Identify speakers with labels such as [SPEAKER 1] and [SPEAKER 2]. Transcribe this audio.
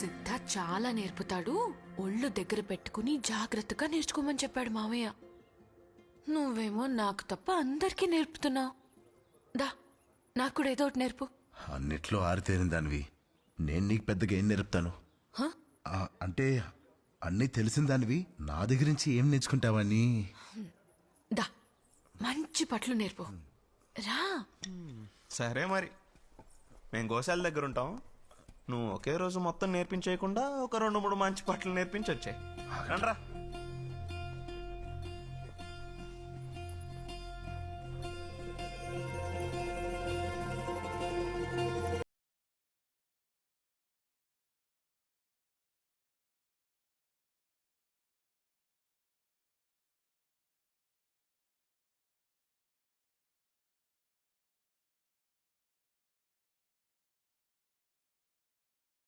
[SPEAKER 1] సిద్ధ చాలా నేర్పుతాడు. ఒళ్ళు దగ్గర పెట్టుకుని జాగ్రత్తగా నేర్చుకోమని చెప్పాడు మామయ్య. నువ్వేమో నాకు తప్ప అందరికీ నేర్పుతున్నావు దా నాకు కూడా ఏదో ఒకటి నేర్పు.
[SPEAKER 2] అన్నిట్లో ఆరితేరిన దానివి. నేను నీకు పెద్దగా ఏం నేర్పుతాను?
[SPEAKER 1] హ?
[SPEAKER 2] ఆ, అంటే అన్నీ తెలిసిన దానివి? నా దగ్గర నుంచి ఏం నేర్చుకుంటావని
[SPEAKER 1] దా మంచి పట్లు నేర్పు. రా.
[SPEAKER 3] సరే మరి. మేము గోశాల దగ్గర ఉంటాం. నువ్వు ఒకే రోజు మొత్తం నేర్పించేయకుండా ఒక రెండు మూడు మంచి పట్లు నేర్పించి వచ్చాయి రండ్రా.